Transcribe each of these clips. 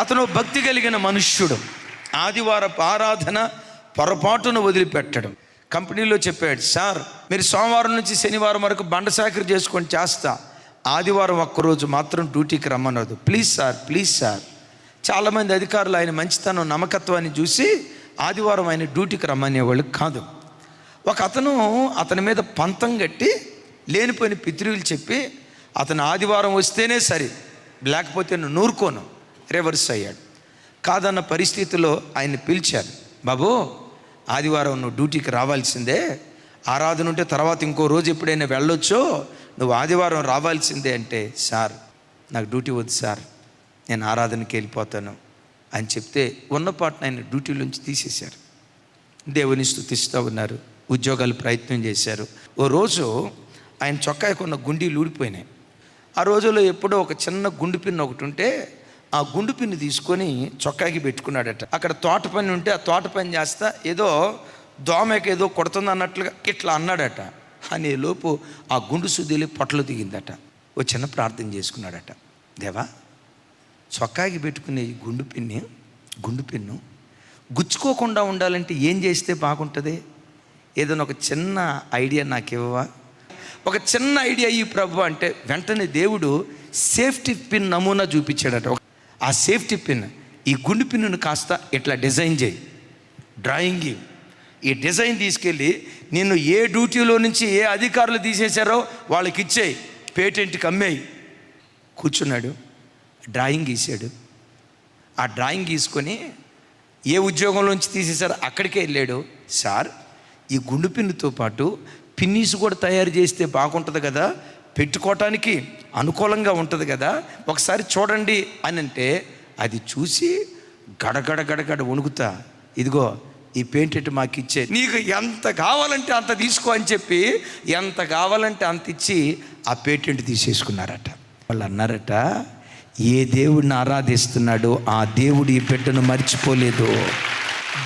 అతను భక్తి కలిగిన మనుష్యుడు. ఆదివారపు ఆరాధన పొరపాటును వదిలిపెట్టడం. కంపెనీలో చెప్పాడు సార్ మీరు సోమవారం నుంచి శనివారం వరకు బండ సాకరి చేసుకొని చేస్తా. ఆదివారం ఒక్కరోజు మాత్రం డ్యూటీకి రమ్మనదు ప్లీజ్ సార్ ప్లీజ్ సార్. చాలామంది అధికారులు ఆయన మంచితనం నమ్మకత్వాన్ని చూసి ఆదివారం ఆయన డ్యూటీకి రమ్మనేవాళ్ళు కాదు. ఒక అతను అతని మీద పంతం కట్టి లేనిపోయిన పితృవులు చెప్పి అతను ఆదివారం వస్తేనే సరే లేకపోతే నువ్వు నూరుకోను. రివర్స్ అయ్యాడు. కాదన్న పరిస్థితిలో ఆయన్ని పిలిచారు. బాబు ఆదివారం నువ్వు డ్యూటీకి రావాల్సిందే. ఆరాధన ఉంటే తర్వాత ఇంకో రోజు ఎప్పుడైనా వెళ్ళొచ్చో? నువ్వు ఆదివారం రావాల్సిందే అంటే సార్ నాకు డ్యూటీ వద్దు సార్. నేను ఆరాధనకి వెళ్ళిపోతాను. అని చెప్తే ఉన్నపాటున ఆయన డ్యూటీలోంచి తీసేశారు. దేవుని స్థుతిస్తూ ఉన్నారు. ఉద్యోగాలు ప్రయత్నం చేశారు. ఓ రోజు ఆయన చొక్కాయకున్న ఉన్న గుండీలు ఊడిపోయినాయి. ఆ రోజుల్లో ఎప్పుడో ఒక చిన్న గుండు పిన్ను ఒకటి ఉంటే ఆ గుండు పిన్ను తీసుకొని చొక్కాకి పెట్టుకున్నాడట. అక్కడ తోట పని ఉంటే ఆ తోట పని చేస్తా ఏదో దోమకి ఏదో కొడుతుంది అన్నట్లుగా ఇట్లా అన్నాడట. అనే లోపు ఆ గుండు సుదిలి పొట్టలు దిగిందట. ఓ చిన్న ప్రార్థన చేసుకున్నాడట. దేవా చొక్కాకి పెట్టుకునే గుండు పిన్ని గుండు పిన్ను గుచ్చుకోకుండా ఉండాలంటే ఏం చేస్తే బాగుంటుంది? ఏదైనా ఒక చిన్న ఐడియా నాకు ఇవ్వవా? ఒక చిన్న ఐడియా ఈ ప్రభు అంటే వెంటనే దేవుడు సేఫ్టీ పిన్ నమూనా చూపించాడట. ఒక- ఆ సేఫ్టీ పిన్ ఈ గుండు పిన్నును కాస్త ఇట్లా డిజైన్ చేయి. డ్రాయింగ్ ఈ డిజైన్ తీసుకెళ్ళి నేను ఏ డ్యూటీలో నుంచి ఏ అధికారులు తీసేశారో వాళ్ళకి ఇచ్చేయి. పేటెంట్కి అమ్మేయి. కూర్చున్నాడు. డ్రాయింగ్ గీసాడు. ఆ డ్రాయింగ్ గీసుకొని ఏ ఉద్యోగంలోంచి తీసేశారో అక్కడికే వెళ్ళాడు. సార్ ఈ గుండు పిన్నుతో పాటు పిన్నీస్ కూడా తయారు చేస్తే బాగుంటుంది కదా. పెట్టుకోవటానికి అనుకూలంగా ఉంటుంది కదా ఒకసారి చూడండి అని అంటే అది చూసి గడగడ గడగడ వణుకుతా. ఇదిగో ఈ పెయింటెంట్ మాకు ఇచ్చే. నీకు ఎంత కావాలంటే అంత తీసుకో అని చెప్పి ఎంత కావాలంటే అంత ఇచ్చి ఆ పేటెంట్ తీసేసుకున్నారట. వాళ్ళు అన్నారట ఏ దేవుడిని ఆరాధిస్తున్నాడో ఆ దేవుడు ఈ బిడ్డను మర్చిపోలేదు.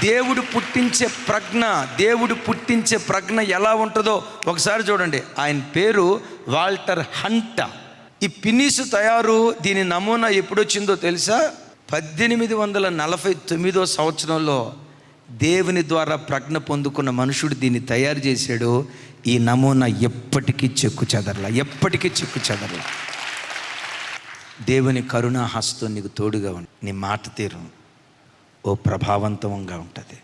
దేవుడు పుట్టించే ప్రజ్ఞ దేవుడు పుట్టించే ప్రజ్ఞ ఎలా ఉంటుందో ఒకసారి చూడండి. ఆయన పేరు వాల్టర్ హంట. ఈ పిన్నీసు తయారు దీని నమూనా ఎప్పుడొచ్చిందో తెలుసా? పద్దెనిమిది వందల నలభై తొమ్మిదో సంవత్సరంలో దేవుని ద్వారా ప్రజ్ఞ పొందుకున్న మనుషుడు దీన్ని తయారు చేశాడు. ఈ నమూనా ఎప్పటికీ చెక్కు చెదరలా ఎప్పటికీ చెక్కు చెదరలా. దేవుని కరుణాహస్తం నీకు తోడుగా ఉంది నీ మాట తీరు. ఓ ప్రభావవంతంగా ఉంటుంది.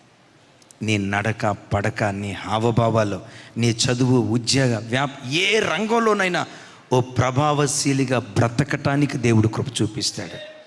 నీ నడక పడక నీ హావభావాలు నీ చదువు ఉద్యోగ వ్యాప ఏ రంగంలోనైనా ఓ ప్రభావశీలిగా బ్రతకటానికి దేవుడు కృప చూపిస్తాడు.